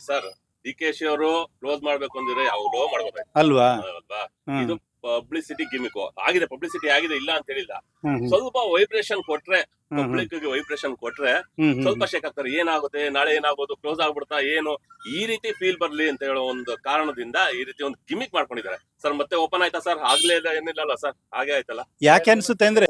Sir D K she ಅವರು close ಮಾಡ್ಬೇಕು ಅಂದ್ರೆ ಯಾವಾಗಲೋ ಮಾಡ್ಕೋಬೇಕು. ಅಲ್ವಾ? ಅಲ್ವಾ? ಹ್ಮ್. ಇದು ಪಬ್ಲಿಸಿಟಿ ಗಿಮಿಕ್ ಆಗಿದೆ ಪಬ್ಲಿಸಿಟಿ ಆಗಿದೆ ಇಲ್ಲ ಅಂತ ಹೇಳಿಲ್ಲ. ಹ್ಮ್, ಹ್ಮ್, ಸ್ವಲ್ಪ ವೈಬ್ರೇಷನ್ ಕೊಟ್ರೆ ಹ್ಮ್, ಹ್ಮ್, ಪಬ್ಲಿಕ್ಗೆ ವೈಬ್ರೇಷನ್ ಕೊಟ್ರೆ ಹ್ಮ್, ಹ್ಮ್, ಸ್ವಲ್ಪ ಶೇಕ್ ಆಗ್ತಾರೆ. ಏನಾಗುತ್ತೆ ನಾಳೆ ಏನಾಗೋದು ಕ್ಲೋಸ್ ಆಗ್ಬಿಡ್ತಾ ಏನು? ಈ ರೀತಿ ಫೀಲ್ ಬರ್ಲಿ ಅಂತ ಹೇಳೋ ಒಂದು ಕಾರಣದಿಂದ ಈ ರೀತಿ ಒಂದು ಗಿಮಿಕ್ ಮಾಡ್ಕೊಂಡಿದ್ದಾರೆ. ಸರ್ ಮತ್ತೆ ಓಪನ್ ಆಯ್ತಾ ಸರ್? ಆಗ್ಲೇ ಇಲ್ಲ ಏನಿಲ್ಲಲ್ಲ ಸರ್? ಹಾಗೆ ಆಯ್ತಲ್ಲ? ಯಾಕೆ ಅನ್ಸುತ್ತೆ ಅಂದ್ರೆ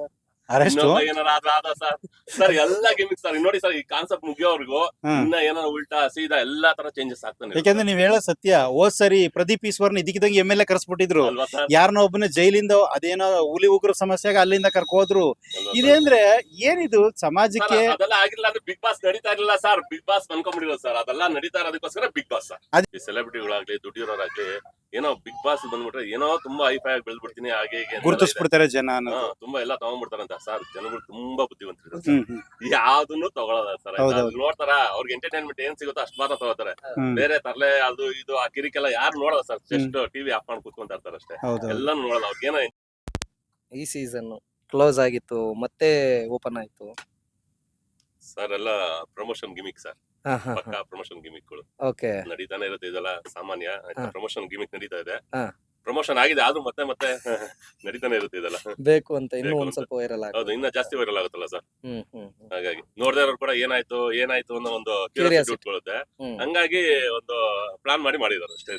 ಅರೆಸ್ಟ್? ಇನ್ನೊಬ್ಬ ಏನಾರ ಆದ್ರ ಆದ ಸರ್ ಸರ್ ಎಲ್ಲ ಗಿಮಿಕ್ ಸರ್. ನೋಡಿ ಸರ್ ಈ ಕಾನ್ಸೆಪ್ಟ್ ಮುಗಿಯೋವರೆಗೂ ಹ್ಮ್. ಇನ್ನ ಏನಾರ ಉಲ್ಟಾ ಸೀದಾ ಎಲ್ಲಾ ತರ ಚೇಂಜಸ್ ಆಗ್ತಾನೆ ಇರುತ್ತೆ. ಯಾಕಂದ್ರೆ ನೀವ್ ಹೇಳೋ ಸತ್ಯ. ಹೋದ್ ಸರಿ ಪ್ರದೀಪ್ ಈಶ್ವರ್ನ ಇದಕ್ಕಿದಂಗೆ ಎಂ ಎಲ್ ಎ ಕರೆಸ್ಬಿಟ್ಟಿದ್ರು. ಅಲ್ವಾ ಸರ್? ಯಾರನ್ನ ಒಬ್ಬನ ಜೈಲಿಂದ ಅದೇನೋ ಹುಲಿ ಉಗ್ರ ಸಮಸ್ಯೆಗೆ ಅಲ್ಲಿಂದ ಕರ್ಕೊ ಹೋದ್ರು. ಅಲ್ವಾ ಸರ್? ಇದೇಂದ್ರೆ ಏನಿದು ಸರ್, ಸಮಾಜಕ್ಕೆ ಅದೆಲ್ಲ ಆಗಿಲ್ಲ ಅಂದ್ರೆ ಬಿಗ್ ಬಾಸ್ ನಡೀತಾ ಇರಲಿಲ್ಲ ಸರ್. ಬಿಗ್ ಬಾಸ್ ಅನ್ಕೊಂಡ್ಬಿಡಿರೋ ಸರ್. ಅದೆಲ್ಲ ನಡೀತಾ ಇರೋದಕ್ಕೋಸ್ಕರ ಬಿಗ್ ಬಾಸ್ ಸರ್. ಅದ್- ಈ ಸೆಲೆಬ್ರಿಟಿಗಳಾಗ್ಲಿ ದುಡ್ಡಿರೋರಾಗ್ಲಿ ಏನೋ ಬಿಗ್ ಬಾಸ್ ಬಂದ್ಬಿಟ್ರೆ ಏನೋ ತುಂಬಾ ಹೈಫೈ ಆಗಿ ಬೆಳೆದ್ಬಿಡ್ತೀನಿ ಹಾಗೆ. ಗುರುತಿಸ್ಬಿಡ್ತಾರೆ ಜನ ಹಾ, ತುಂಬಾ ಎಲ್ಲ ತಗೊಂಡ್ಬಿಡ್ತಾರಂತ. ಸರ್ ಜನಗಳು ತುಂಬಾ ಬುದ್ಧಿವಂತರು ಹ್ಮ್ ಹ್ಮ್. ಯಾವ್ದನ್ನು ತಗೊಳಲ್ಲ ಸರ್. ನೋಡ್ತಾರ ಅವ್ರಿಗೆ ಎಂಟರ್ಟೈನ್ಮೆಂಟ್ ಏನ್ ಸಿಗುತ್ತೋ ಅಷ್ಟು ಮಾತ್ರ ತಗೋತಾರೆ ಹ್ಮ್. ಬೇರೆ ತರಲೆ ಅದು ಇದು ಆ ಕಿರಿಕೆಲ್ಲ ಯಾರು ನೋಡಲ್ಲ ಸರ್. ಜಸ್ಟ್ ಟಿವಿ ಆಫ್ ಮಾಡಿ ಕೂತ್ಕೊಂತ ಇರ್ತಾರೆ ಅಷ್ಟೇ. ಹೌದು ಎಲ್ಲ ನೋಡಲ್ಲ ಅವ್ರಿಗೇನೋ ಈ ಸೀಸನ್ ಕ್ಲೋಸ್ ಆಗಿತ್ತು ಮತ್ತೆ ಓಪನ್ ಆಯ್ತು. ಸರ್ ಎಲ್ಲ ಪ್ರಮೋಷನ್ ಗಿಮಿಕ್ ಸರ್. ಪಕ್ಕಾ ಪ್ರಮೋಷನ್ ಗಿಮಿಕ್ಗಳು ಓಕೆ. ನಡೀತಾನೆ ಇರುತ್ತೆ ಇದೆಲ್ಲ ಸಾಮಾನ್ಯ. ಪ್ರಮೋಷನ್ ಗಿಮಿಕ್ ನಡೀತಾ ಇದೆ. ಪ್ರಮೋಷನ್ ಆಗಿದೆ ಆದ್ರೂ ಮತ್ತೆ ಮತ್ತೆ ನಡೀತಾನೆ ಇರುತ್ತೆ ಇದೆಲ್ಲ. ಬೇಕು ಅಂತ ಇನ್ನೂ ಒಂದ್ ಸ್ವಲ್ಪ ವೈರಲ್ ಹೌದು ಇನ್ನ ಜಾಸ್ತಿ ವೈರಲ್ ಆಗುತ್ತಲ್ಲ ಸರ್. ಹಾಗಾಗಿ ನೋಡ್ದೇ ಇರೋರು ಕೂಡ ಏನಾಯ್ತು ಏನಾಯ್ತು ಅನ್ನೋ ಒಂದು ಉಟ್ಕೊಳ್ಳುತ್ತೆ. ಹಂಗಾಗಿ ಒಂದು ಪ್ಲಾನ್ ಮಾಡಿ ಮಾಡಿದಾರೆ ಅಷ್ಟೇ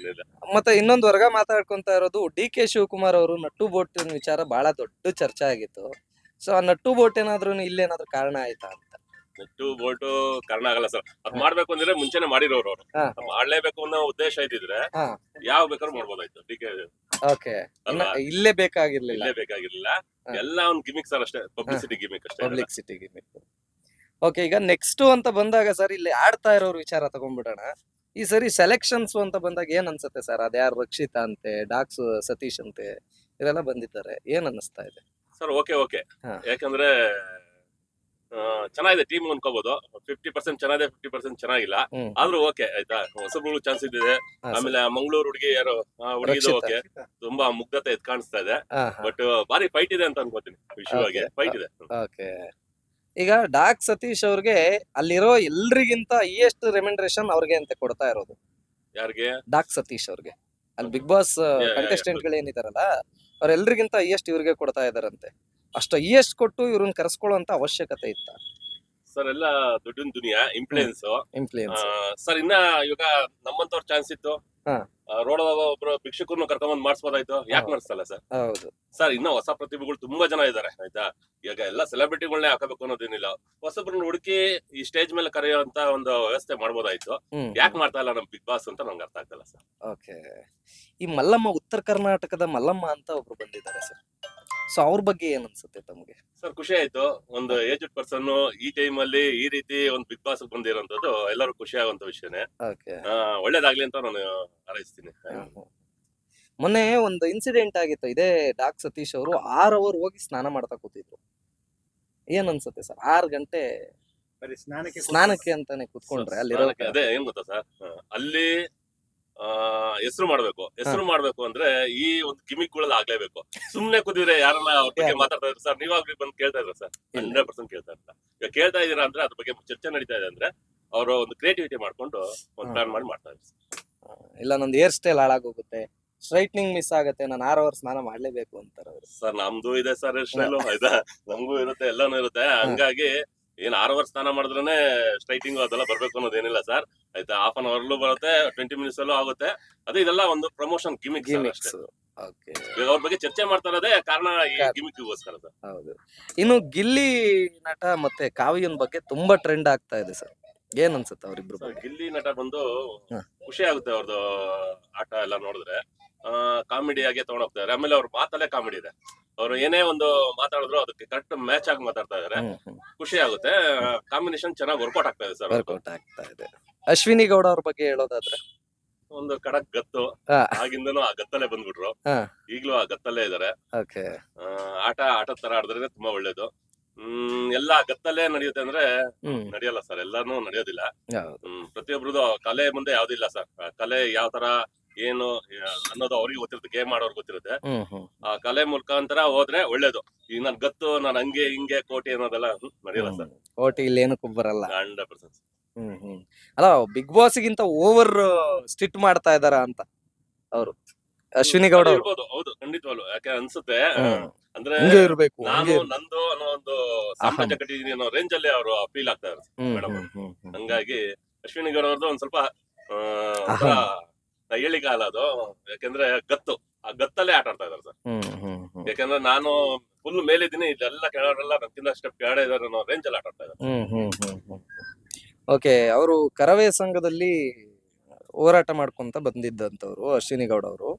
ಮತ್ತೆ ಇನ್ನೊಂದ್ ವರ್ಗ ಮಾತಾಡ್ಕೊಂತ ಇರೋದು ಡಿ ಕೆ ಶಿವಕುಮಾರ್ ಅವರು ನಟ್ಟು ಬೋಟ್ ವಿಚಾರ ಬಹಳ ದೊಡ್ಡ ಚರ್ಚೆ ಆಗಿತ್ತು. ಸೊ ಆ ನಟ್ಟು ಬೋಟ್ ಏನಾದ್ರು ಇಲ್ಲೇನಾದ್ರೂ ಕಾರಣ ಆಯ್ತಾ ನೆಟ್ಟು ಬೋಲ್ಟು ಕಾರಣ ಆಗಲ್ಲ ಸರ್ ಅದ್ ಮಾಡ್ಬೇಕು ಅಂದ್ರೆ ಮುಂಚೆನೆ ಮಾಡಿರೋರು ಅವರು. ಹಾ. ಮಾಡ್ಲೇಬೇಕು ಅನ್ನೋ ಉದ್ದೇಶ ಇದ್ದಿದ್ರೆ ಹಾ. ಯಾವ ಬೇಕಾದ್ರೂ ಮಾಡ್ಬೋದಾಯ್ತು ಡಿ ಕೆ ಓಕೆ. ಅಲ್ವಾ? ಇಲ್ಲೇ ಬೇಕಾಗಿರ್ಲಿಲ್ಲ. ಇಲ್ಲೇ ಬೇಕಾಗಿರ್ಲಿಲ್ಲ. ಹಾ. ಎಲ್ಲ ಒಂದು ಗಿಮಿಕ್ ಸರ್ ಅಷ್ಟೇ ಪಬ್ಲಿಸಿಟಿ ಗಿಮಿಕ್ ಅಷ್ಟೇ ಪಬ್ಲಿಕ್ ಗಿಮಿಕ್ ಓಕೆ ಈಗ ನೆಕ್ಸ್ಟ್ ಅಂತ ಬಂದಾಗ ಸರ್ ಇಲ್ಲಿ ಆಡ್ತಾ ಇರೋರು ವಿಚಾರ ತಗೊಂಡ್ಬಿಡೋಣ. ಈ ಸರಿ ಸೆಲೆಕ್ಷನ್ಸ್ ಅಂತ ಬಂದಾಗ ಏನ್ ಅನ್ಸುತ್ತೆ ಸರ್ ಅದ್ಯಾರು ರಕ್ಷಿತಾ ಅಂತೆ ಡಾಕ್ಸ್ ಸತೀಶ್ ಅಂತೆ ಇವರೆಲ್ಲ ಬಂದಿದ್ದಾರೆ. ಏನ್ ಅನ್ನಿಸ್ತಾ ಇದೆ? ಸರ್ ಓಕೆ ಓಕೆ ಹಾ. ಯಾಕಂದ್ರೆ ಚೆನ್ನಾಗಿದೆ ಟೀಮ್ ಅನ್ಕೋಬಹುದು ಫಿಫ್ಟಿ ಪರ್ಸೆಂಟ್ ಚೆನ್ನಾಗಿದೆ ಫಿಫ್ಟಿ ಪರ್ಸೆಂಟ್ ಚೆನ್ನಾಗಿಲ್ಲ. ಆದ್ರೂ ಓಕೆ ಆಯ್ತಾ? ಹೊಸಬ್ರು ಚಾನ್ಸ್ ಇದ್ದಿದೆ. ಆಮೇಲೆ ಮಂಗಳೂರು ಹುಡುಗಿ ಯಾರು ಹುಡುಗಿದು ಓಕೆ ತುಂಬಾ ಮುಗ್ಧತೆ ಎದ್ ಕಾಣಿಸ್ತಾ ಇದೆ. ಬಟ್ ಬಾರಿ ಫೈಟ್ ಇದೆ ಅಂತ ಅನ್ಕೋತೀನಿ ವಿಶ್ವವಾಗಿ. ಫೈಟ್ ಇದೆ. ಓಕೆ ಈಗ ಡಾಕ್ ಸತೀಶ್ ಅವ್ರಿಗೆ ಅಲ್ಲಿರೋ ಎಲ್ರಿಗಿಂತ ಹೈಯೆಸ್ಟ್ ರೆಮ್ಯುನರೇಷನ್ ಅವ್ರಿಗೆ ಅಂತ ಕೊಡ್ತಾ ಇರೋದು. ಯಾರಿಗೆ? ಡಾಕ್ ಸತೀಶ್ ಅವ್ರಿಗೆ. ಅಲ್ಲಿ ಬಿಗ್ ಬಾಸ್ ಕಂಟೆಸ್ಟೆಂಟ್ಗಳು ಏನಿದಾರಲ್ಲ ಅವ್ರೆಲ್ರಿಗಿಂತ ಹೈಯೆಸ್ಟ್ ಇವ್ರಿಗೆ ಕೊಡ್ತಾ ಇದಾರಂತೆ. ಅಷ್ಟು ಹೈಯೆಸ್ಟ್ ಕೊಟ್ಟು ಇವ್ರನ್ನ ಕರೆಸ್ಕೊಳ್ಳುವಂತ ಅವಶ್ಯಕತೆ ಇತ್ತ. ಸರ್ ಎಲ್ಲ ದುಡ್ಡಿನ ದುನಿಯಾ ಇನ್ಫ್ಲೂಯೆನ್ಸ್ ಇನ್ಫ್ಲೂಯೆನ್ಸ್ ಸರ್ ಇನ್ನ ಇವಾಗ ನಮ್ಮಂತವ್ರ ಚಾನ್ಸ್ ಇತ್ತು. ಹಾ. ರೋಡ್ ಒಬ್ರು ಭಿಕ್ಷುಕರ್ನು ಕರ್ಕೊಂಡ್ ಮಾಡಿಸ್ಬೋದಾಯ್ತು. ಯಾಕೆ. ಮಾಡಿಸ್ತಲ್ಲ ಸರ್? ಹೌದು. ಸರ್ ಇನ್ನ ಹೊಸ ಪ್ರತಿಭೆಗಳು ತುಂಬಾ ಜನ ಇದಾರೆ ಆಯ್ತಾ? ಈಗ ಎಲ್ಲಾ ಸೆಲೆಬ್ರಿಟಿಗಳನ್ನೇ ಹಾಕಬೇಕು ಅನ್ನೋದೇನಿಲ್ಲ. ಹೊಸಬ್ರನ್ನ ಹುಡುಕಿ ಈ ಸ್ಟೇಜ್ ಮೇಲೆ ಕರೆಯುವಂತ ಒಂದು ವ್ಯವಸ್ಥೆ ಮಾಡ್ಬೋದಾಯ್ತು. ಹ್ಮ್. ಯಾಕೆ ಮಾಡ್ತಾ ಇಲ್ಲ ನಮ್ ಬಿಗ್ ಬಾಸ್ ಅಂತ ನಂಗೆ ಅರ್ಥ ಆಗ್ತಲ್ಲ ಸರ್. ಓಕೆ. ಈ ಮಲ್ಲಮ್ಮ ಉತ್ತರ ಕರ್ನಾಟಕದ ಮಲ್ಲಮ್ಮ ಅಂತ ಒಬ್ರು ಬಂದಿದ್ದಾರೆ ಸರ್. ಸೊ ಅವ್ರ ಬಗ್ಗೆ ಏನ್ ಅನ್ಸುತ್ತೆ ತಮಗೆ? ಸರ್ ಖುಷಿ ಆಯ್ತು. ಒಂದು ಏಜ್ಡ್ ಪರ್ಸನ್ ಈ ಟೈಮ್ ಅಲ್ಲಿ ಈ ರೀತಿ ಒಂದು ಬಿಗ್ ಬಾಸ್ ಬಂದಿರೋಂಥದ್ದು ಎಲ್ಲರೂ ಖುಷಿ ಆಗುವಂತ ವಿಷಯನೇ. ಓಕೆ ಆ, ಒಳ್ಳೇದಾಗ್ಲಿ ಅಂತ ನಾನು ಹಾರೈಸ್ತೀನಿ. ಮೊನ್ನೆ ಒಂದು ಇನ್ಸಿಡೆಂಟ್ ಆಗಿತ್ತು. ಇದೇ ಡಾಕ್ ಸತೀಶ್ ಅವರು ಆರ್ ಅವರ್ ಹೋಗಿ ಸ್ನಾನ ಮಾಡ್ತಾ ಕೂತಿದ್ರು. ಏನ್ ಅನ್ಸುತ್ತೆ ಸರ್? ಆರ್ ಗಂಟೆ ಸ್ನಾನಕ್ಕೆ ಅಂತಾನೆ ಕೂತ್ಕೊಂಡ್ರೆ ಅಲ್ಲಿ ಸ್ನಾನಕ್ಕೆ. ಅದೇ ಏನ್ ಗೊತ್ತಾ ಸರ್? ಅಲ್ಲಿ ಹೆಸರು ಮಾಡ್ಬೇಕು. ಹೆಸರು ಮಾಡ್ಬೇಕು ಅಂದ್ರೆ ಈ ಒಂದು ಗಿಮಿಕ್ಗಳಲ್ಲಿ ಆಗ್ಲೇಬೇಕು. ಸುಮ್ನೆ ಕುದಿದ್ರೆ ಯಾರನ್ನ ಅವ್ರ ಬಗ್ಗೆ ಮಾತಾಡ್ತಾ ಇದ್ರು ಸರ್ ನೀವಾಗ್ಲಿ ಬಂದು ಕೇಳ್ತಾ ಇದ್ರ ಸರ್. ಹಂಡ್ರೆಡ್ ಪರ್ಸೆಂಟ್ ಕೇಳ್ತಾ ಇರಲ್ಲ. ಈಗ ಕೇಳ್ತಾ ಇದೀರಾ ಅಂದ್ರೆ ಅದ್ರ ಬಗ್ಗೆ ಚರ್ಚೆ ನಡೀತಾ ಇದೆ ಅಂದ್ರೆ ಅವರು ಒಂದು ಕ್ರಿಯೇಟಿವಿಟಿ ಮಾಡ್ಕೊಂಡು ಒಂದು ಪ್ಲಾನ್ ಮಾಡಿ ಮಾಡ್ತಾ ಇದ್ದಾರೆ ಇಲ್ಲ ನಂದು ಹೇರ್ ಸ್ಟೈಲ್ ಹಾಳಾಗೋಗುತ್ತೆ. ಸ್ಟ್ರೈಟ್ನಿಂಗ್ ಮಿಸ್ ಆಗುತ್ತೆ. ನಾನು ಆರ್ ಅವರ್ ಸ್ನಾನ ಮಾಡ್ಲೇಬೇಕು ಅಂತಾರೆ ಸರ್ ನಮ್ದು ಇದೆ ಸರ್ ಸ್ಟೈಲು ನಮಗೂ ಇರುತ್ತೆ ಎಲ್ಲಾನು ಇರುತ್ತೆ. ಹಂಗಾಗಿ ಏನ್ ಆರು ಅವರ್ ಸ್ನಾನ ಮಾಡಿದ್ರೆ ಸ್ಟ್ರೈಟಿಂಗ್ ಅದೆಲ್ಲ ಬರ್ಬೇಕು ಅನ್ನೋದೇನಿಲ್ಲ ಸರ್ ಆಯ್ತಾ? ಹಾಫ್ ಅನ್ ಅವರ್ಲೂ ಬರುತ್ತೆ ಟ್ವೆಂಟಿ ಮಿನಿಟ್ಸ್ ಅಲ್ಲೂ ಆಗುತ್ತೆ. ಅದೇ ಇದೆಲ್ಲ ಒಂದು ಪ್ರಮೋಷನ್ ಗಿಮಿಕ್ ಈಗ ಅವ್ರ ಬಗ್ಗೆ ಚರ್ಚೆ ಮಾಡ್ತಾ ಇರೋದೇ ಕಾರಣ ಈ. ಗಿಮಿಕ್ಗೋಸ್ಕರ ಸರ್ ಹೌದು. ಇನ್ನು ಗಿಲ್ಲಿ ನಟ ಮತ್ತೆ ಕಾವ್ಯನ್ ಬಗ್ಗೆ ತುಂಬಾ ಟ್ರೆಂಡ್ ಆಗ್ತಾ ಇದೆ ಸರ್ ಏನ್ ಅನ್ಸುತ್ತೆ ಅವ್ರಿಬ್ರು ಗಿಲ್ಲಿ ನಟ ಬಂದು ಖುಷಿ ಆಗುತ್ತೆ ಅವ್ರದ್ದು ಆಟ ಎಲ್ಲ ನೋಡಿದ್ರೆ. ಕಾಮಿಡಿ ಆಗಿ ತಗೊಂಡೋಗ್ತಾರೆ. ಆಮೇಲೆ ಅವ್ರ ಮಾತಲ್ಲೇ ಕಾಮಿಡಿ ಇದೆ. ಅವ್ರು ಏನೇ ಒಂದು ಮಾತಾಡಿದ್ರು ಅದಕ್ಕೆ ಕರೆಕ್ಟ್ ಮ್ಯಾಚ್ ಆಗಿ ಮಾತಾಡ್ತಾ ಇದಾರೆ. ಖುಷಿ ಆಗುತ್ತೆ. ಕಾಂಬಿನೇಷನ್ ಚೆನ್ನಾಗಿ ವರ್ಕೌಟ್ ಆಗ್ತಾ ಇದೆ ಸರ್ ವರ್ಕೌಟ್ ಆಗ್ತಾ ಇದೆ. ಅಶ್ವಿನಿ ಗೌಡ ಅವ್ರ ಬಗ್ಗೆ ಹೇಳೋದಾದ್ರೆ? ಒಂದು ಕಡಕ್ ಗತ್ತು. ಆಗಿಂದನೂ ಆ ಗತ್ತಲ್ಲೇ ಬಂದ್ಬಿಟ್ರು. ಈಗ್ಲೂ ಆ ಗತ್ತಲ್ಲೇ ಇದಾರೆ. ಆಟ ಆಟದ ತರ ಆಡಿದ್ರೆ ತುಂಬಾ ಒಳ್ಳೇದು. ಹ್ಮ್ ಎಲ್ಲಾ ಗತ್ತಲ್ಲೇ ನಡೆಯುತ್ತೆ ಅಂದ್ರೆ ನಡೆಯಲ್ಲ ಸರ್. ಎಲ್ಲಾನು ನಡೆಯೋದಿಲ್ಲ. ಹ್ಮ್ ಪ್ರತಿಯೊಬ್ರದ್ದು ಕಲೆ ಮುಂದೆ ಯಾವ್ದಿಲ್ಲ ಸರ್. ಕಲೆ ಯಾವ ತರ ಏನು ಅನ್ನೋದು ಅವ್ರಿಗೆ ಗೊತ್ತಿರುತ್ತೆ ಗೇಮ್ ಮಾಡೋರ್ಗೆ ಗೊತ್ತಿರುತ್ತೆ. ಹ್ಮ್ ಹ್ಮ್. ಆ ಕಲೆ ಮುಖಾಂತರ ಹೋದ್ರೆ ಒಳ್ಳೇದು. ಈಗ ನನ್ ಗತ್ತು ನಾನು ಹಂಗೆ ಹಿಂಗೆ ಕೋಟಿ ಅನ್ನೋದೆಲ್ಲ ಹ್ಮ್, ನಡೆಯಲ್ಲ ಸರ್. ಕೋಟಿ ಇಲ್ಲಿ ಏನಕ್ಕೂ ಬರಲ್ಲ. ಹಂಡ್ರೆಡ್ ಪರ್ಸೆಂಟ್ ಹ್ಮ್ ಹ್ಮ್. ಅಲ್ಲ ಬಿಗ್ ಬಾಸ್ ಗಿಂತ ಓವರ್ ಸ್ಟಿಟ್ ಮಾಡ್ತಾ ಇದಾರ ಅಂತ ಅವರು. ಅಶ್ವಿನಿ ಗೌಡ ಅವರು. ಇರ್ಬೋದು ಹೌದು ಖಂಡಿತವಾಗ್ಲು. ಯಾಕೆ ಅನ್ಸುತ್ತೆ ಹ್ಮ್. ಅಂದ್ರೆ ಹಂಗೆ ಇರ್ಬೇಕು ನಾನು ಹಂಗೆ. ನಂದು ಅನ್ನೋ ಒಂದು ಸಾಮಾನ್ಯ ಕಟ್ಟಿದೀನಿ ಅನ್ನೋ ರೇಂಜ್ ಅಲ್ಲಿ ಅವರು ಫೀಲ್ ಆಗ್ತಾ ಇರ್ತಾರೆ ಹ್ಮ್, ಮೇಡಮ್. ಹ್ಮ್, ಹ್ಮ್, ಹ್ಮ್. ಹಂಗಾಗಿ ಅಶ್ವಿನಿ ಗೌಡ ಅವ್ರದ್ದು ಒಂದ್ ಸ್ವಲ್ಪ ಆ, ಒಂಥರ ಹೇಳಿಕಾಲ ಅದು. ಯಾಕಂದ್ರೆ ಗತ್ತು. ಆ ಗತ್ತಲ್ಲೇ ಆಟ ಆಡ್ತಾ ಇದಾರೆ ಸರ್. ಯಾಕಂದ್ರೆ ನಾನು ಫುಲ್ ಮೇಲಿದ್ದೀನಿ ಇದೆಲ್ಲ ಕೆಳಗಡೆಲ್ಲ ನನ್ಕಿಂತ ಸ್ಟೆಪ್ ಕೆಳಗಡೆ ಇದಾರೆ ಅನ್ನೋ ರೇಂಜ್ ಅಲ್ಲಿ ಆಟ ಆಡ್ತಾ ಇದ್ದಾರೆ. ಹ್ಮ್ ಹ್ಮ್ ಹ್ಮ್ ಹ್ಮ್. ಓಕೆ ಅವರು ಕರವೇ ಸಂಘದಲ್ಲಿ ಹೋರಾಟ ಮಾಡ್ಕೊಂತ ಬಂದಿದ್ದಂತವ್ರು ಅಶ್ವಿನಿ ಗೌಡ ಅವರು.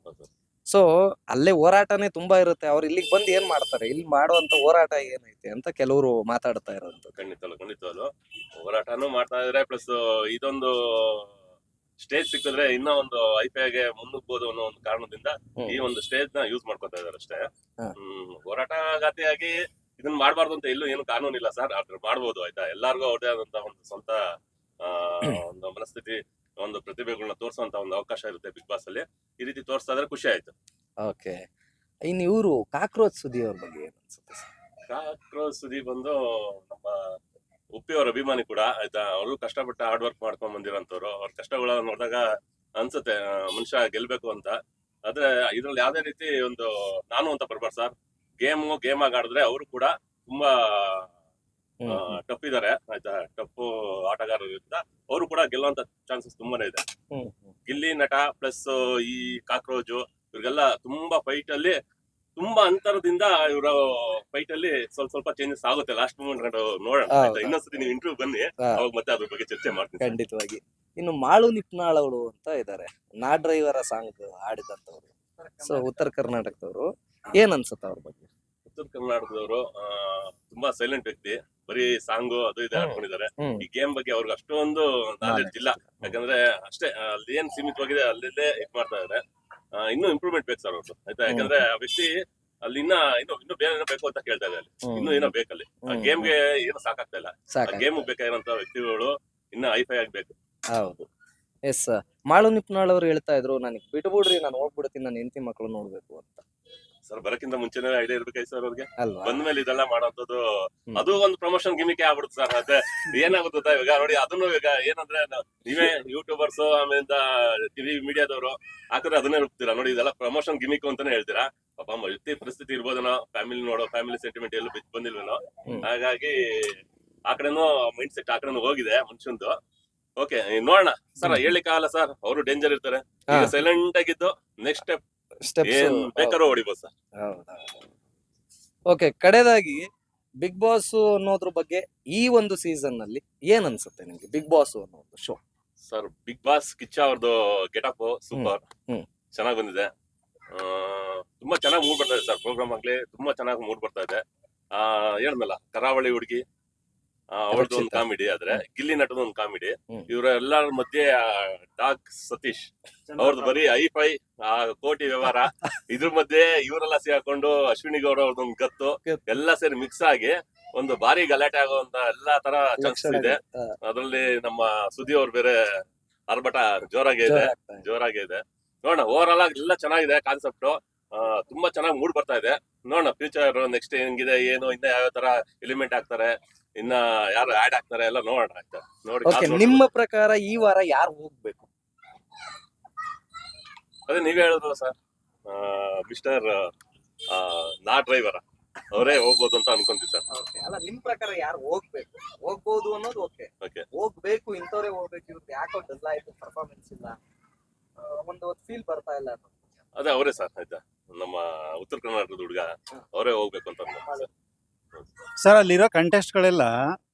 ಸೊ ಅಲ್ಲೇ ಹೋರಾಟನೇ ತುಂಬಾ ಇರುತ್ತೆ. ಅವ್ರು ಇಲ್ಲಿಗೆ ಬಂದು ಏನ್ ಮಾಡ್ತಾರೆ? ಇಲ್ಲಿ ಮಾಡುವಂತ ಹೋರಾಟ ಏನೈತೆ ಅಂತ ಕೆಲವರು ಮಾತಾಡ್ತಾ ಇರೋದು. ಖಂಡಿತ ಖಂಡಿತ ಹೋರಾಟನೂ ಮಾಡ್ತಾ ಇದ್ರೆ ಪ್ಲಸ್ ಇದೊಂದು ಸ್ಟೇಜ್ ಸಿಕ್ಕಿದ್ರೆ ಇನ್ನೂ ಒಂದು ಐ ಪಿ ಐಗೆ ಮುನ್ನುಗ್ಬೋದು ಅನ್ನೋ ಒಂದು ಕಾರಣದಿಂದ ಈ ಒಂದು ಸ್ಟೇಜ್ನ ಯೂಸ್ ಮಾಡ್ಕೊತಾ ಇದಾರೆ ಅಷ್ಟೇ. ಹ್ಮ್. ಹೋರಾಟಗಾತಿಯಾಗಿ ಇದನ್ನ ಮಾಡಬಾರ್ದು ಅಂತ ಎಲ್ಲೂ ಏನು ಕಾನೂನು ಇಲ್ಲ ಸರ್. ಆದ್ರೆ ಮಾಡ್ಬೋದು ಆಯ್ತಾ? ಎಲ್ಲಾರ್ಗು ಅವ್ರದೇ ಆದಂತ ಒಂದು ಸ್ವಂತ ಆ, ಒಂದು ಮನಸ್ಥಿತಿ ಒಂದು ಪ್ರತಿಭೆಗಳನ್ನ ತೋರಿಸುವಂತ ಒಂದು ಅವಕಾಶ ಇರುತ್ತೆ ಬಿಗ್ ಬಾಸ್ ಅಲ್ಲಿ. ಈ ರೀತಿ ತೋರಿಸ್ತಾ ಇದ್ರೆ ಖುಷಿ ಆಯ್ತು. ಓಕೆ ಇನ್ನು ಇವರು ಕಾಕ್ರೋಚ್ ಸುದ್ದಿ ಅವ್ರ ಬಗ್ಗೆ ಏನು ಅನ್ಸುತ್ತೆ? ಕಾಕ್ರೋಚ್ ಸುದ್ದಿ ಬಂದು ನಮ್ಮ ಉಪ್ಪಿ ಅವ್ರ ಅಭಿಮಾನಿ ಕೂಡ ಆಯ್ತಾ? ಅವರು ಕಷ್ಟಪಟ್ಟು ಹಾರ್ಡ್ ವರ್ಕ್ ಮಾಡ್ಕೊಂಡ್ ಬಂದಿರೋಂಥವ್ರು. ಅವ್ರ ಕಷ್ಟಗಳನ್ನ ನೋಡಿದಾಗ ಅನ್ಸುತ್ತೆ ಮನುಷ್ಯ ಗೆಲ್ಬೇಕು ಅಂತ. ಆದ್ರೆ ಇದ್ರಲ್ಲಿ ಯಾವ್ದೇ ರೀತಿ ಒಂದು ನಾನು ಅಂತ ಬರ್ಬಾರ್ದು ಸರ್. ಗೇಮ್ ಗೇಮ್ ಆಗಿ ಆಡಿದ್ರೆ ಅವರು ಕೂಡ ತುಂಬಾ. ಟಫ್ ಇದಾರೆ ಆಯ್ತಾ? ಟಫ್ ಆಟಗಾರರಿಂದ ಅವರು ಕೂಡ ಗೆಲ್ಲುವಂತ ಚಾನ್ಸಸ್ ತುಂಬಾನೇ ಇದೆ. ಗಿಲ್ಲಿ ನಟ ಪ್ಲಸ್ ಈ ಕಾಕ್ರೋಜು ಇವ್ರಿಗೆಲ್ಲ ತುಂಬಾ ಫೈಟ್ ಅಲ್ಲಿ ತುಂಬಾ ಅಂತರದಿಂದ ಇವರ ಫೈಟ್ ಅಲ್ಲಿ ಸ್ವಲ್ಪ ಸ್ವಲ್ಪ ಚೇಂಜಸ್ ಆಗುತ್ತೆ. ಲಾಸ್ಟ್ ಮೂಮೆಂಟ್ ನೋಡೋಣ? ಆಯ್ತಾ? ಇನ್ನೊಂದ್ಸತಿ ನೀವು ಇಂಟರ್ವ್ಯೂ ಬನ್ನಿ. ಹಾ. ಅವಾಗ ಮತ್ತೆ ಅದ್ರ ಬಗ್ಗೆ ಚರ್ಚೆ ಮಾಡ್ತೀನಿ ಖಂಡಿತವಾಗಿ. ಇನ್ನು ಮಾಳು ನಿಪ್ನಾಳ್ ಅವಳು ಅಂತ ಇದ್ದಾರೆ ನಾ ಡ್ರೈವರ ಸಾಂಗ್ ಹಾಡಿದಂತವ್ರು ಸೊ ಉತ್ತರ ಕರ್ನಾಟಕದವರು. ಏನ್ ಅನ್ಸುತ್ತೆ ಅವ್ರ ಬಗ್ಗೆ? ಉತ್ತರ ಕರ್ನಾಟಕದವರು ಆ, ತುಂಬಾ ಸೈಲೆಂಟ್ ವ್ಯಕ್ತಿ. ಬರೀ ಸಾಂಗು ಅದು ಇದೆ ಹ್ಮ್. ಹಾಕೊಂಡಿದ್ದಾರೆ ಹ್ಮ್. ಈ ಗೇಮ್ ಬಗ್ಗೆ ಅವ್ರಿಗೆ ಅಷ್ಟೊಂದು ನಾಲೆಡ್ಜ್ ಇಲ್ಲ. ಯಾಕಂದ್ರೆ ಅಷ್ಟೇ ಅಲ್ಲಿ ಏನ್ ಸೀಮಿತವಾಗಿದೆ ಅಲ್ಲೇ ಇದ್ ಮಾಡ್ತಾ ಇದಾರೆ. ಆ, ಇನ್ನೂ ಇಂಪ್ರೂವ್ಮೆಂಟ್ ಬೇಕು ಸರ್ ಅವ್ರದ್ದು ಆಯ್ತಾ? ಯಾಕಂದ್ರೆ ಆ ವ್ಯಕ್ತಿ ಅಲ್ಲಿ ಇನ್ನ ಇನ್ನು ಇನ್ನು ಬೇರೆ ಏನೋ ಬೇಕು ಅಂತ ಕೇಳ್ತಾ ಇದೆ ಇನ್ನು ಏನೋ ಬೇಕಲ್ಲಿ. ಆ. ಗೇಮ್ಗೆ ಏನು ಸಾಕಾಗ್ತಾ ಇಲ್ಲ. ಆ ಸಾಕ ಗೇಮ್ ಬೇಕಾಗಿರೋಂತ ವ್ಯಕ್ತಿಗಳು ಇನ್ನ ಹೈಫೈ ಆಗ್ಬೇಕು. ಹೌದು. ಎಸ್ ಮಾಳು ನಿಪ್ನಾಳ್ ಅವ್ರು ಹೇಳ್ತಾ ಇದ್ರು ನನಗೆ ಬಿಟ್ಬಿಡ್ರಿ ನಾನು ಹೋಗ್ಬಿಡ್ತೀನಿ ನನ್ನ ಹೆಂಡತಿ ಮಕ್ಕಳು ನೋಡ್ಬೇಕು ಅಂತ. ಸರ್ ಬರಕ್ಕಿಂತ ಮುಂಚೆನೇ ಐಡಿಯಾ ಇರ್ಬೇಕಾಯ್ತು ಸರ್ ಅವ್ರಿಗೆ? ಅಲ್ವಾ? ಬಂದ್ಮೇಲೆ ಇದೆಲ್ಲ ಮಾಡೋಂಥದ್ದು ಹ್ಮ್. ಅದು ಒಂದು ಪ್ರಮೋಷನ್ ಗಿಮಿಕೆ ಆಗ್ಬಿಡುತ್ತೆ ಸರ್ ಅದೇ ಏನಾಗುತ್ತೆ ಗೊತ್ತಾ ಇವಾಗ? ನೋಡಿ ಅದನ್ನು ಈಗ ಏನಂದ್ರೆ ನಾವು- ನೀವೇ ಯೂಟ್ಯೂಬರ್ಸ್ ಆಮೇಲಿಂದ ಟಿವಿ ಮೀಡಿಯಾದವರು ಹಾಕಿದ್ರೆ ಅದನ್ನೇ ರೂಪ್ತೀರಾ ನೋಡಿ ಇದೆಲ್ಲ ಪ್ರಮೋಷನ್ ಗಿಮಿಕ್ ಅಂತಾನೆ ಹೇಳ್ತೀರಾ? ಪಾಪ ಮ- ವ್ಯಕ್ತಿ ಪರಿಸ್ಥಿತಿ ಇರ್ಬೋದೇನೋ? ಫ್ಯಾಮಿಲಿ ನೋಡೋ ಫ್ಯಾಮಿಲಿ ಸೆಂಟಿಮೆಂಟ್ ಎಲ್ಲೂ ಬಿದ್ದು ಬಂದಿಲ್ವೇನೋ? ಹಾಗಾಗಿ ಆ ಕಡೆನೂ ಮೈಂಡ್ ಸೆಟ್ ಆ ಕಡೆನೂ ಹೋಗಿದೆ ಮನುಷ್ಯಂದು. ಓಕೆ ನೋಡೋಣ. ಸರ್ ಹೇಳಿಕ್ಕೆ ಆಗಲ್ಲ ಸರ್ ಅವರು ಡೇಂಜರ್ ಇರ್ತಾರೆ. ಸೈಲೆಂಟ್ ಆಗಿದ್ದು ನೆಕ್ಸ್ಟ್ ಸ್ಟೆಪ್ ಏನ್ ಬೇಕಾದ್ರೂ ಹೊಡಿಬೋದು ಸರ್ ಓಕೆ ಕಡೆದಾಗಿ ಬಿಗ್ ಬಾಸ್ ಅನ್ನೋದ್ರ ಬಗ್ಗೆ ಈ ಒಂದು ಸೀಸನ್ನಲ್ಲಿ ಏನ್ ಅನ್ಸುತ್ತೆ ನಿಮ್ಗೆ? ಬಿಗ್ ಬಾಸ್ ಅನ್ನೋ ಒಂದು show sir Bigg Boss Kichcha ಅವ್ರದ್ದು ಗೆಟಪ್ ಸೂಪರ್. ಚೆನ್ನಾಗಿ ಬಂದಿದೆ. ಆ, ತುಂಬಾ ಚೆನ್ನಾಗಿ ಮೂಡ್ ಬರ್ತಾ ಇದೆ ಸರ್ ಪ್ರೋಗ್ರಾಮ್ ಆಗ್ಲಿ. ತುಂಬಾ ಚೆನ್ನಾಗಿ ಮೂಡ್ ಬರ್ತಾ ಇದೆ. ಆ ಹೇಳ್ದಲ್ಲ ಕರಾವಳಿ ಹುಡುಗಿ ಅವ್ರದ್ದು ಒಂದು ಕಾಮಿಡಿ ಆದ್ರೆ ಗಿಲ್ಲಿ ನಟದ ಒಂದು ಕಾಮಿಡಿ. ಇವರ ಎಲ್ಲರ ಮಧ್ಯೆ ಡಾಕ್ ಸತೀಶ್. ಅವ್ರದ್ದು ಬರೀ ಐ ಫೈ ಆ ಕೋಟಿ ವ್ಯವಹಾರ. ಇದ್ರ ಮಧ್ಯೆ ಇವರೆಲ್ಲ ಸಿಗಾಕೊಂಡು ಅಶ್ವಿನಿ ಗೌಡ ಅವ್ರದ್ದೊಂದು ಗತ್ತು. ಗತ್ತು. ಎಲ್ಲ ಸೇರಿ ಮಿಕ್ಸ್ ಆಗಿ ಒಂದು ಭಾರಿ ಗಲಾಟೆ ಆಗುವಂತ ಎಲ್ಲಾ ತರ ಚಾನ್ಸಸ್ ಇದೆ. ಅದರಲ್ಲಿ ನಮ್ಮ ಸುದಿ ಅವ್ರು ಬೇರೆ ಆರ್ಭಟ ಜೋರಾಗಿ ಇದೆ. ಜೋರಾಗೇ ಇದೆ. ಜೋರಾಗಿ ಇದೆ. ನೋಡೋಣ ಓವರ್ ಆಲ್ ಆಗಿ ಎಲ್ಲ ಚೆನ್ನಾಗಿದೆ ಕಾನ್ಸೆಪ್ಟ್ ತುಂಬಾ ಚೆನ್ನಾಗಿ ಮೂಡ್ ಬರ್ತಾ ಇದೆ. ನೋಡೋಣ ಫ್ಯೂಚರ್ ನೆಕ್ಸ್ಟ್ ಹೆಂಗಿದೆ ಏನು ಇನ್ನ ಯಾವ ತರ ಎಲಿಮೆಂಟ್ ಹಾಕ್ತಾರೆ ಇನ್ನ ಯಾರು ಆಡ್ ಆಗ್ತಾರೆ ಎಲ್ಲ ನೋಡೋಣ ಆಯ್ತಾ? ನೋಡಿ ನಿಮ್ಮ ಪ್ರಕಾರ ಈ ವಾರ ಯಾರು ಹೋಗ್ಬೇಕು? ಅದೇ ನೀವೇ ಹೇಳಿದ್ರಲ್ಲ ಸರ್ ಮಿಸ್ಟರ್ ನಾ ಡ್ರೈವರ್ ಅವರೇ ಹೋಗ್ಬೋದು ಅಂತ ಅನ್ಕೊಂತೀವಿ ಸರ್ ಅಲ್ಲ ನಿಮ್ ಪ್ರಕಾರ ಯಾರು ಹೋಗ್ಬೇಕು? ಹೋಗ್ಬೋದು ಅನ್ನೋದು ಓಕೆ ಓಕೆ ಹೋಗ್ಬೇಕು ಇಂಥವ್ರೆ ಹೋಗ್ಬೇಕು ಯಾಕೋ ಡಲ್ ಆಯ್ತು ಪರ್ಫಾರ್ಮೆನ್ಸ್ ಇಲ್ಲ ಒಂದು ಫೀಲ್ ಬರ್ತಾ ಇಲ್ಲ. ಅದೇ ಅವರೇ ಸರ್ ಆಯ್ತಾ? ನಮ್ಮ ಉತ್ತರ ಕರ್ನಾಟಕದ ಹುಡುಗ ಅವರೇ ಹೋಗ್ಬೇಕು ಅಂತ ಸರ್ ಸರ್ ಅಲ್ಲಿರೋ ಕಂಟೆಸ್ಟ್ಗಳೆಲ್ಲ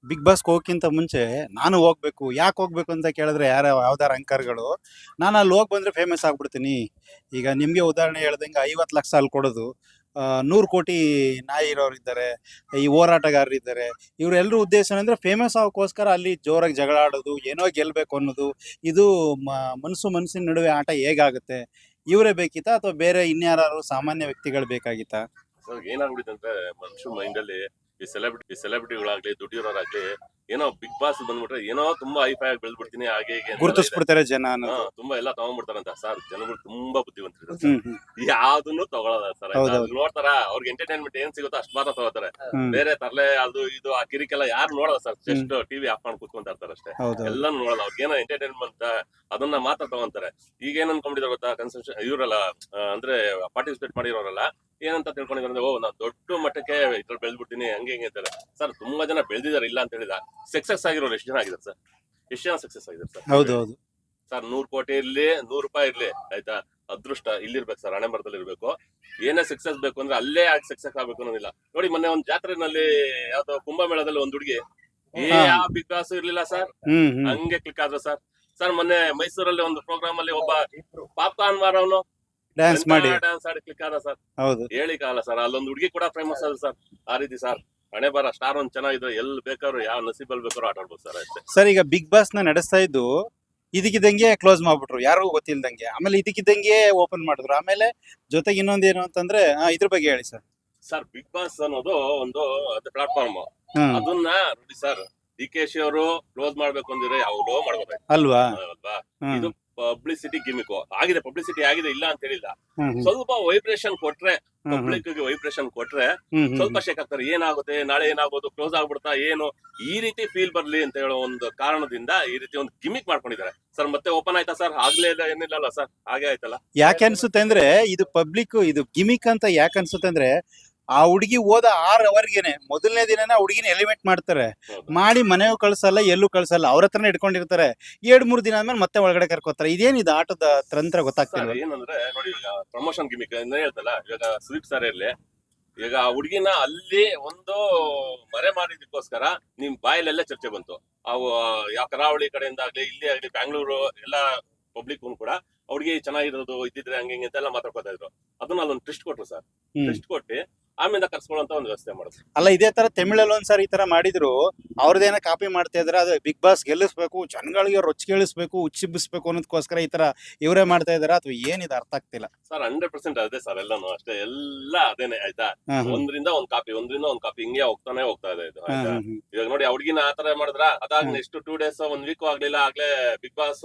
ಬಿಗ್ ಬಾಸ್ ಹೋಗಕ್ಕಿಂತ ಮುಂಚೆ ನಾನು ಹೋಗ್ಬೇಕು ಯಾಕೆ ಹೋಗ್ಬೇಕು ಅಂತ ಕೇಳಿದ್ರೆ ಯಾರ ಯಾವ್ದಾರ ಅಂಕರ್ಗಳು ನಾನು ಅಲ್ಲಿ ಹೋಗಿ ಬಂದ್ರೆ ಫೇಮಸ್ ಆಗ್ಬಿಡ್ತೀನಿ. ಈಗ ನಿಮಗೆ ಉದಾಹರಣೆ ಹೇಳ್ದಂಗೆ ಐವತ್ತು ಲಕ್ಷ ಅಲ್ಲಿ ಕೊಡೋದು. ನೂರು ಕೋಟಿ ನಾಯಿ ಇರೋರು ಇದ್ದಾರೆ ಈ ಹೋರಾಟಗಾರರು ಇದ್ದಾರೆ. ಇವರೆಲ್ಲರ ಉದ್ದೇಶ ಏನಂದ್ರೆ ಫೇಮಸ್ ಆಗೋಕ್ಕೋಸ್ಕರ ಅಲ್ಲಿ ಜೋರಾಗಿ ಜಗಳ ಆಡೋದು ಏನೋ ಗೆಲ್ಬೇಕು ಅನ್ನೋದು. ಇದು ಮ- ಮನಸ್ಸು ಮನಸ್ಸಿನ ನಡುವೆ ಆಟ ಹೇಗಾಗುತ್ತೆ? ಇವರೇ ಬೇಕಿತ್ತಾ ಅಥವಾ ಬೇರೆ ಇನ್ಯಾರು ಸಾಮಾನ್ಯ ವ್ಯಕ್ತಿಗಳು ಬೇಕಾಗಿತ್ತಾ? ಏನಾಗ್ಬಿಟ್ಟಿದೆ ಅಂದ್ರೆ ಮನುಷ್ಯ ಮೈಂಡ್ ಅಲ್ಲಿ ಈ ಸೆಲೆಬ್ರಿಟಿ ಸೆಲೆಬ್ರಿಟಿಗಳಾಗ್ಲಿ ದುಡ್ಡಿರೋರಾಗ್ಲಿ ಏನೋ ಬಿಗ್ ಬಾಸ್ ಬಂದ್ಬಿಟ್ರೆ ಏನೋ ತುಂಬಾ ಹೈಫೈ ಆಗಿ ಬೆಳೆದ್ಬಿಡ್ತೀನಿ ಹಾಗೆ ಹೀಗೆ ಅಂತೆಲ್ಲ ಇದೆ. ಗುರುತಿಸ್ಬಿಡ್ತಾರೆ ಜನ ಹಾ, ಅನ್ನೋದು ತುಂಬಾ ಎಲ್ಲ ತಗೊಂಡ್ಬಿಡ್ತಾರಂತ. ಸರ್ ಜನಗಳು ತುಂಬಾ ಬುದ್ಧಿವಂತರು ಹ್ಮ್ ಹ್ಮ್. ಯಾವ್ದನ್ನು ತಗೊಳಲ್ಲ ಸರ್. ನೋಡ್ತಾರ ಅವ್ರಿಗೆ ಎಂಟರ್ಟೈನ್ಮೆಂಟ್ ಏನ್ ಸಿಗುತ್ತೋ ಅಷ್ಟು ಮಾತ್ರ ತಗೋತಾರೆ ಹ್ಮ್. ಬೇರೆ ತರಲೆ ಅದು ಇದು ಆ ಕಿರಿಕೆಲ್ಲ ಯಾರು ನೋಡಲ್ಲ ಸರ್ ಜಸ್ಟ್ ಟಿವಿ ಆಫ್ ಮಾಡಿ ಕೂತ್ಕೊಂತ ಇರ್ತಾರೆ ಅಷ್ಟೇ. ಹೌದು ಎಲ್ಲಾನು ನೋಡಲ್ಲ ಅವ್ರಿಗೆ ಏನೋ ಎಂಟರ್ಟೈನ್ಮೆಂಟ್ ಅದನ್ನ ಮಾತ್ರ ತಗೊಂತಾರೆ. ಈಗ ಏನ್ ಅನ್ಕೊಂಡಿದಾರೆ ಗೊತ್ತಾ ಕನ್ಸಂಪ್ಷನ್ ಇವರೆಲ್ಲ ಅಂದ್ರೆ ಪಾರ್ಟಿಸಿಪೇಟ್ ಮಾಡಿರೋರಲ್ಲ ಏನಂತ ತಿಳ್ಕೊಂಡಿದ್ದಾರೆ ಅಂದ್ರೆ, ಓ ನಾನು ದೊಡ್ಡ ಮಟ್ಟಕ್ಕೆ ಇದ್ರಲ್ಲಿ ಬೆಳೆದ್ಬಿಡ್ತೀನಿ ಹಂಗೆ ಹಿಂಗೆ ಅಂತಾರೆ ಸರ್ ತುಂಬಾ ಜನ ಬೆಳೆದಿದ್ದಾರೆ ಇಲ್ಲ ಅಂತ ಹೇಳಿದ. ಸಕ್ಸಸ್ ಆಗಿರೋರು ಎಷ್ಟು ಜನ ಆಗಿದ್ದಾರೆ ಸರ್? ಎಷ್ಟು ಜನ ಸಕ್ಸಸ್ ಆಗಿದ್ದಾರೆ ಸರ್? ಹೌದು ಹೌದು. ಸರ್ ನೂರ್ ಕೋಟಿ ಇರ್ಲಿ ನೂರ್ ರೂಪಾಯಿ ಇರ್ಲಿ ಆಯ್ತಾ? ಅದೃಷ್ಟ ಇಲ್ಲಿರ್ಬೇಕು ಸರ್ ಹಣೆ ಮರದಲ್ಲಿ ಇರ್ಬೇಕು. ಏನೇ ಸಕ್ಸಸ್ ಬೇಕು ಅಂದ್ರೆ ಅಲ್ಲೇ ಆಗಿ ಸಕ್ಸಸ್ ಆಗ್ಬೇಕು ಅನ್ನೋದಿಲ್ಲ. ನೋಡಿ ಮೊನ್ನೆ ಒಂದ್ ಜಾತ್ರೆನಲ್ಲಿ ಯಾವ್ದೋ ಕುಂಭಮೇಳದಲ್ಲಿ ಒಂದ್ ಹುಡುಗಿ ಏ. ಆ ಬಿಗ್ ಬಾಸ್ ಇರ್ಲಿಲ್ಲ ಸರ್? ಹಂಗೆ ಕ್ಲಿಕ್ ಆದ್ರು ಸರ್. ಸರ್ ಮೊನ್ನೆ ಮೈಸೂರಲ್ಲಿ ಒಂದು ಪ್ರೋಗ್ರಾಮ್ ಅಲ್ಲಿ ಒಬ್ಬ ಪಾಪ್ಕಾರ್ನ್ ಮಾರವನು ಡ್ಯಾನ್ಸ್ ಮಾಡಿ. ಡ್ಯಾನ್ಸ್ ಆಡಿ ಕ್ಲಿಕ್ ಆದ ಸರ್ ಹೌದು. ಹೇಳಿ ಕಾಲ ಸರ್ ಅಲ್ಲೊಂದು ಹುಡುಗಿ ಕೂಡ ಫೇಮಸ್ ಆದ ಸರ್ ಆ ರೀತಿ ಸರ್ ಹಣೆ ಬರ ಸ್ಟಾರ್ ಒಂದ್ ಚೆನ್ನಾಗಿದೆ ಎಲ್ಲಿ ಬೇಕಾದ್ರು ಯಾವ ನಸೀಬಲ್ ಬೇಕಾದ್ರು ಆಟ ಆಡ್ಬೋದು ಸರ್ ಅಷ್ಟೇ. ಸರ್ ಈಗ ಬಿಗ್ ಬಾಸ್ನ ನಡೆಸ್ತಾ ಇದ್ದು ಇದಕ್ಕಿದ್ದಂಗೆ ಕ್ಲೋಸ್ ಮಾಡ್ಬಿಟ್ರು. ಯಾರಿಗೂ ಗೊತ್ತಿಲ್ದಂಗೆ. ಆಮೇಲೆ ಇದಕ್ಕಿದ್ದಂಗೆ ಓಪನ್ ಮಾಡಿದ್ರು. ಆಮೇಲೆ ಜೊತೆಗೆ ಇನ್ನೊಂದೇನು ಅಂತಂದ್ರೆ ಆ, ಇದ್ರ ಬಗ್ಗೆ ಹೇಳಿ ಸರ್ ಸರ್ ಬಿಗ್ ಬಾಸ್ ಅನ್ನೋದು ಒಂದು ಪ್ಲಾಟ್ಫಾರ್ಮ್ ಹ್ಮ್ ಅದನ್ನ ನೋಡಿ ಸರ್ ಡಿ ಕೆ ಶಿ ಅವರು ಕ್ಲೋಸ್ ಮಾಡ್ಬೇಕು ಅಂದ್ರೆ ಯಾವಾಗಲೂ ಮಾಡ್ಕೋಬೇಕು ಅಲ್ವಾ? ಅಲ್ವಾ ಹ್ಮ್ ಇದು ಪಬ್ಲಿಸಿಟಿ ಗಿಮಿಕ್ ಆಗಿದೆ ಪಬ್ಲಿಸಿಟಿ ಆಗಿದೆ ಇಲ್ಲ ಅಂತ ಹೇಳಿಲ್ಲ. ಸ್ವಲ್ಪ ವೈಬ್ರೇಷನ್ ಕೊಟ್ರೆ ಪಬ್ಲಿಕ್ಗೆ ವೈಬ್ರೇಷನ್ ಕೊಟ್ರೆ ಸ್ವಲ್ಪ ಶೇಕ್ ಆಗ್ತಾರೆ. ಏನಾಗುತ್ತೆ ನಾಳೆ ಏನಾಗೋದು ಕ್ಲೋಸ್ ಆಗ್ಬಿಡ್ತಾ ಏನು? ಈ ರೀತಿ ಫೀಲ್ ಬರ್ಲಿ ಅಂತ ಹೇಳೋ ಒಂದು ಕಾರಣದಿಂದ ಈ ರೀತಿ ಒಂದು ಗಿಮಿಕ್ ಮಾಡ್ಕೊಂಡಿದ್ದಾರೆ. ಸರ್ ಮತ್ತೆ ಓಪನ್ ಆಯ್ತಾ ಸರ್ ಆಗ್ಲೇ ಇಲ್ಲ ಏನಿಲ್ಲಲ್ಲ ಸರ್ ಹಾಗೆ ಆಯ್ತಲ್ಲ? ಯಾಕೆ ಅನ್ಸುತ್ತೆ ಅಂದ್ರೆ ಇದು ಪಬ್ಲಿಕ್ ಇದು ಗಿಮಿಕ್ ಅಂತ ಯಾಕೆ ಅನ್ಸುತ್ತೆ ಅಂದ್ರೆ ಆ ಹುಡುಗಿ ಹೋದ ಆರ್ ಅವರ್ಗೆನೆ ಮೊದಲನೇ ದಿನನೇ ಆ ಹುಡುಗಿನ ಎಲಿಮೆಂಟ್ ಮಾಡ್ತಾರೆ. ಮಾಡಿ ಮನೆಗೂ ಕಳ್ಸಲ್ಲ ಎಲ್ಲೂ ಕಳ್ಸಲ್ಲ ಅವ್ರ ಹತ್ರನೇ ಇಟ್ಕೊಂಡಿರ್ತಾರೆ. ಎರಡ್ ಮೂರ್ ದಿನ ಆದ್ಮೇಲೆ ಮತ್ತೆ ಒಳಗಡೆ ಕರ್ಕೋತಾರೆ. ಇದೇನಿದು ಆಟದ ತಂತ್ರ ಗೊತ್ತಾಗ್ತಿಲ್ಲ. ಏನಂದ್ರೆ ನೋಡಿ ಈಗ ಪ್ರಮೋಷನ್ ಗಿಮಿಕ್ ಹೇಳ್ತಲ್ಲ ಇವಾಗ ಸುದೀಪ್ ಸರ್ ಇರ್ಲಿ ಈಗ ಆ ಹುಡುಗಿನ ಅಲ್ಲಿ ಒಂದು ಮರೆ ಮಾಡಿದಕ್ಕೋಸ್ಕರ ನಿಮ್ ಬಾಯಲ್ಲೆಲ್ಲ ಚರ್ಚೆ ಬಂತು. ಅವು ಯಾವ ಕರಾವಳಿ ಕಡೆಯಿಂದ ಆಗ್ಲಿ ಇಲ್ಲಿ ಆಗ್ಲಿ ಬ್ಯಾಂಗ್ಳೂರು ಎಲ್ಲ ಪಬ್ಲಿಕ್ ಕೂಡ ಅವ್ರಿಗೆ ಚೆನ್ನಾಗಿರೋದು ಇದ್ದಿದ್ರೆ ಹಂಗೆ ಹಿಂಗೆ ಅಂತೆಲ್ಲ ಮಾತಾಡ್ಕೊತಾ ಇದ್ರು. ಅದನ್ನ ಅಲ್ಲೊಂದು ಟ್ರಿಸ್ಟ್ ಕೊಟ್ರು ಸರ್. ಟ್ರಿಸ್ಟ್ ಕೊಟ್ಟು ಆಮೇಲೆ ಕರ್ಸ್ಕೊಳ್ಳೋಂತ ಒಂದು ವ್ಯವಸ್ಥೆ ಮಾಡೋದು ಅಲ್ಲ ಇದೇ ತರ ತಮಿಳಲ್ಲಿ ಒಂದ್ಸಾರಿ ಈ ತರ ಮಾಡಿದ್ರು ಅವ್ರದ್ದೇನೋ ಕಾಪಿ ಮಾಡ್ತಾ ಇದ್ರೆ ಅದು ಬಿಗ್ ಬಾಸ್ ಗೆಲ್ಲಿಸ್ಬೇಕು ಜನಗಳಿಗೆ ರೊಚ್ಚಿಗೇಳಿಸ್ಬೇಕು ಉಚ್ಚಿಬ್ಬಿಸ್ಬೇಕು ಅನ್ನೋದಕ್ಕೋಸ್ಕರ ಈ ತರ ಇವರೇ ಮಾಡ್ತಾ ಇದಾರ. ಅಥವಾ ಏನಿದೆ ಅರ್ಥ ಆಗ್ತಿಲ್ಲ. ಸರ್ ಹಂಡ್ರೆಡ್ ಪರ್ಸೆಂಟ್ ಅದೇ ಸರ್ ಎಲ್ಲಾನು ಅಷ್ಟೇ. ಎಲ್ಲ ಅದೇನೆ ಆಯ್ತಾ. ಒಂದ್ರಿಂದ ಒಂದ್ ಕಾಪಿ ಒಂದ್ರಿಂದ ಒಂದ್ ಕಾಪಿ ಹಿಂಗೆ ಹೋಗ್ತಾನೆ ಹೋಗ್ತಾ ಇದೆ ಇದು ಆಯ್ತಾ? ಹ್ಮ್ ಹ್ಮ್. ಇವಾಗ ನೋಡಿ ಆ ತರ ಆತರ ಮಾಡಿದ್ರ? ಅದಾಗ ಹ್ಮ್. ನೆಕ್ಸ್ಟ್ ಟೂ ಡೇಸ್ ಒಂದ್ ವೀಕ್ ಆಗ್ಲಿಲ್ಲ ಆಗ್ಲೇ ಬಿಗ್ ಬಾಸ್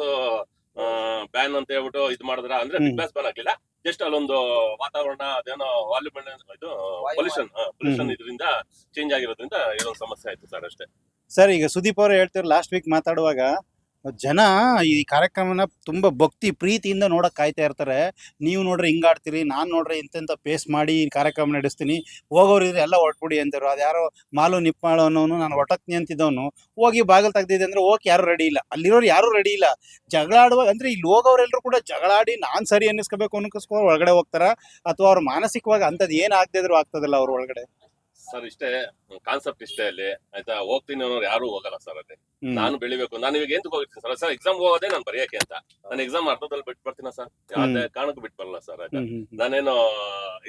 ಬ್ಯಾನ್ ಅಂತ ಹೇಳ್ಬಿಟ್ಟು ಇದು ಮಾಡಿದ್ರ ಅಂದ್ರೆ. ಬಿಗ್ ಬಾಸ್ ಬ್ಯಾನ್ ಆಗ್ಲಿಲ್ಲ ಜಸ್ಟ್ ಅಲ್ಲೊಂದು ವಾತಾವರಣ ಅದೇನೋ ವಾಲ್ಯೂಮ್ ಇದು ಪೊಲ್ಯೂಷನ್ ಪೊಲ್ಯೂಷನ್. ಇದರಿಂದ ಚೇಂಜ್ ಆಗಿರೋದ್ರಿಂದ ಇದೊಂದು ಸಮಸ್ಯೆ ಆಯ್ತು ಸರ್ ಅಷ್ಟೇ ಸರ್ ಈಗ ಸುದೀಪ್ ಅವರು ಹೇಳ್ತಿರೋ ಲಾಸ್ಟ್ ವೀಕ್ ಮಾತಾಡುವಾಗ ಜನ ಈ ಕಾರ್ಯಕ್ರಮನ ತುಂಬಾ ಭಕ್ತಿ ಪ್ರೀತಿಯಿಂದ ನೋಡಕ್ ಕಾಯ್ತಾ ಇರ್ತಾರೆ. ನೀವು ನೋಡ್ರಿ ಹಿಂಗಾಡ್ತೀರಿ ನಾನ್ ನೋಡ್ರಿ ಇಂತೆಂತ ಪೇಸ್ ಮಾಡಿ ಕಾರ್ಯಕ್ರಮ ನಡೆಸ್ತೀನಿ. ಹೋಗೋರು ಇದ್ರೆ ಎಲ್ಲ ಹೊಟ್ಬಿಡಿ ಅಂತಾರೆ ಅದ್ಯಾರೋ ಮಾಲು ನಿಪ್ಪಾಳು ಅನ್ನೋನು ನಾನು ಹೊಟ್ಟಕ್ನಿ ಅಂತಿದ್ದವನು. ಹೋಗಿ ಬಾಗಿಲು ತೆಗ್ದಿದೆ ಅಂದ್ರೆ ಹೋಗಿ ಯಾರು ರೆಡಿ ಇಲ್ಲ. ಅಲ್ಲಿರೋರು ಯಾರು ರೆಡಿ ಇಲ್ಲ. ಜಗಳ ಆಡುವಾಗ ಅಂದ್ರೆ ಇಲ್ಲಿ ಹೋಗೋರೆಲ್ಲರೂ ಕೂಡ ಜಗಳಾಡಿ ನಾನ್ ಸರಿ ಅನ್ನಿಸ್ಕೋಬೇಕು ಅನ್ನೋಕ್ಕೋಸ್ಕರ ಒಳಗಡೆ ಹೋಗ್ತಾರ? ಅಥವಾ ಅವ್ರ ಮಾನಸಿಕವಾಗಿ ಅಂತದ್ ಏನ್ ಆಗದೆ ಆಗ್ತದಲ್ಲ ಅವ್ರ ಒಳಗಡೆ? ಸರ್ ಇಷ್ಟೇ ಕಾನ್ಸೆಪ್ಟ್ ಇಷ್ಟೇ ಅಲ್ಲಿ. ಆಯ್ತಾ? ಹೋಗ್ತೀನಿ ಅನ್ನೋರು ಯಾರು ಹೋಗಲ್ಲ ಸರ್ ಅಲ್ಲಿ. ನಾನು ಬೆಳಿಬೇಕು. ನಾನು ಇವಾಗ ಎಂತ ಹೋಗಿರ್ತೀನಿ ಸರ್? ಸರ್ ಎಕ್ಸಾಮ್ ಹೋಗೋದೇ ನಾನು ಬರೆಯಕ್ಕೆ ಅಂತ. ನಾನು ಎಕ್ಸಾಮ್ ಅರ್ಧದಲ್ಲಿ ಬಿಟ್ಟು ಬರ್ತೀನ ಸರ್? ಯಾವ್ದೇ ಕಾರಣಕ್ಕೂ ಬಿಟ್ಟು ಬರಲ್ಲ ಸರ್ ಆಯ್ತಾ. ನಾನೇನು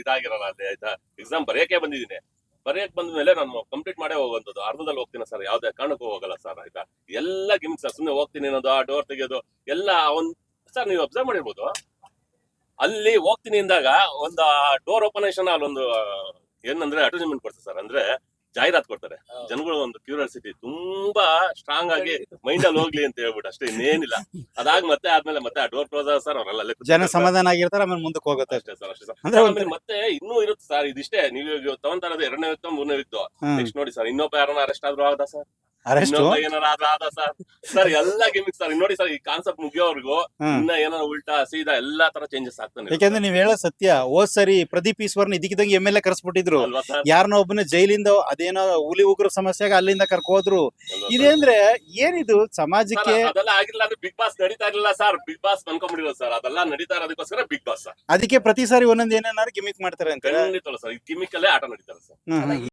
ಇದಾಗಿರಲ್ಲ ಅಲ್ಲಿ ಆಯ್ತಾ? ಎಕ್ಸಾಮ್ ಬರೆಯಕ್ಕೆ ಬಂದಿದ್ದೀನಿ. ಬರೆಯಕ್ ಬಂದ ಮೇಲೆ ನಾನು ಕಂಪ್ಲೀಟ್ ಮಾಡೇ ಹೋಗುವಂಥದ್ದು. ಅರ್ಧದಲ್ಲಿ ಹೋಗ್ತೀನಿ ಸರ್? ಯಾವ್ದೇ ಕಾರಣಕ್ಕೂ ಹೋಗಲ್ಲ ಸರ್ ಆಯ್ತಾ? ಎಲ್ಲ ಗಿಮ್ಸ್ ಸರ್ ಸುಮ್ಮನೆ ಹೋಗ್ತೀನಿ ಅನ್ನೋದು ಆ ಡೋರ್ ತೆಗೆಯೋದು ಎಲ್ಲ ಒಂದ್ ಸರ್ ನೀವು ಅಬ್ಸರ್ವ್ ಮಾಡಿರ್ಬೋದು. ಅಲ್ಲಿ ಹೋಗ್ತೀನಿ ಅಂದಾಗ ಒಂದು ಡೋರ್ ಓಪನೇಷನ್ ಅಲ್ಲೊಂದು ಏನಂದ್ರೆ ಅಡ್ವರ್ಟೈಸ್ಮೆಂಟ್ ಕೊಡ್ತಾರೆ ಸರ್ ಅಂದ್ರೆ ಜಾಹೀರಾತ್ ಕೊಡ್ತಾರೆ. ಜನಗಳು ಒಂದು ಕ್ಯೂರಿಯಾಸಿಟಿ ತುಂಬಾ ಸ್ಟ್ರಾಂಗ್ ಆಗಿ ಮೈಂಡ್ ಅಲ್ಲಿ ಹೋಗ್ಲಿ ಅಂತ ಹೇಳ್ಬಿಟ್ಟು ಅಷ್ಟೇ ಇನ್ನೇನಿಲ್ಲ. ಅದಾಗ ಮತ್ತೆ ಆದ್ಮೇಲೆ ಮತ್ತೆ ಆ ಡೋರ್ ಕ್ಲೋಸ್ ಸರ್ ಅವರೆಲ್ಲ ಅಲ್ಲೇ ಜನ ಸಮಾಧಾನ ಆಗಿರ್ತಾರೆ ಆಮೇಲೆ ಮುಂದಕ್ಕೆ ಹೋಗುತ್ತೆ. ಅಷ್ಟೇ ಸರ್ ಅಷ್ಟೇ ಸರ್ ಅಂದ್ರೆ ಆಮೇಲೆ ಮತ್ತೆ ಇನ್ನೂ ಇರುತ್ತೆ ಸರ್ ಇದಿಷ್ಟೇ. ನೀವು ತಗೊಂತಾರದ ಎರಡನೇ ವ್ಯಕ್ತ ಮೂರನೇ ವ್ಯಕ್ತ. ನೆಕ್ಸ್ಟ್ ನೋಡಿ ಸರ್ ಇನ್ನೊಬ್ಬ ಯಾರನ್ನ ಅರೆಸ್ಟ್ ಆದ್ರೂ ಆಗದ ಸರ್ ಸರ್. ಸರ್ ಎಲ್ಲ ಗಿಮಿಕ್ ಸರ್. ನೋಡಿ ಸರ್ ಈ ಕಾನ್ಸೆಪ್ಟ್ ಮುಗಿಯೋವರೆಗೂ ಇನ್ನ ಏನಾರ ಉಲ್ಟಾ ಸೀದಾ ಎಲ್ಲಾ ತರ ಚೇಂಜಸ್ ಆಗ್ತಾನೆ ಯಾಕಂದ್ರೆ ನೀವ್ ಹೇಳೋ ಸತ್ಯ. ಹೋದ್ ಸರಿ ಪ್ರದೀಪ್ ಈಶ್ವರ್ನ ಇದಕ್ಕಿದ್ದಂಗೆ ಎಂ ಎಲ್ ಎ ಕರ್ಸ್ಬಿಟ್ಟಿದ್ರು. ಯಾರನ್ನ ಒಬ್ಬನ ಜೈಲಿಂದ ಅದೇನೋ ಹುಲಿ ಉಗ್ರ ಸಮಸ್ಯೆಗೆ ಅಲ್ಲಿಂದ ಕರ್ಕೋದ್ರು ಹೋದ್ರು. ಇದೆ ಅಂದ್ರೆ ಏನಿದು ಸಮಾಜಕ್ಕೆ ಅದೆಲ್ಲ ಆಗಿಲ್ಲ ಅಂದ್ರೆ ಬಿಗ್ ಬಾಸ್ ನಡೀತಾ ಇರಲಿಲ್ಲ ಸರ್. ಬಿಗ್ ಬಾಸ್ ಅನ್ಕೊಂಡ್ಬಿಡಿರೋದು ಸರ್. ಅದೆಲ್ಲ ನಡೀತಾ ಇರೋದಕ್ಕೋಸ್ಕರ ಬಿಗ್ ಬಾಸ್ ಸರ್ ಅದಕ್ಕೆ ಪ್ರತಿ ಸಾರಿ ಒಂದೊಂದ್ ಏನೇನಾದ್ರು ಗಿಮಿಕ್ ಮಾಡ್ತಾರೆ ಅಂತ. ಖಂಡಿತ ಸರ್. ಈ ಗಿಮಿಕ್ ಅಲ್ಲೇ ಆಟ ನಡೀತಾರೆ ಸರ್.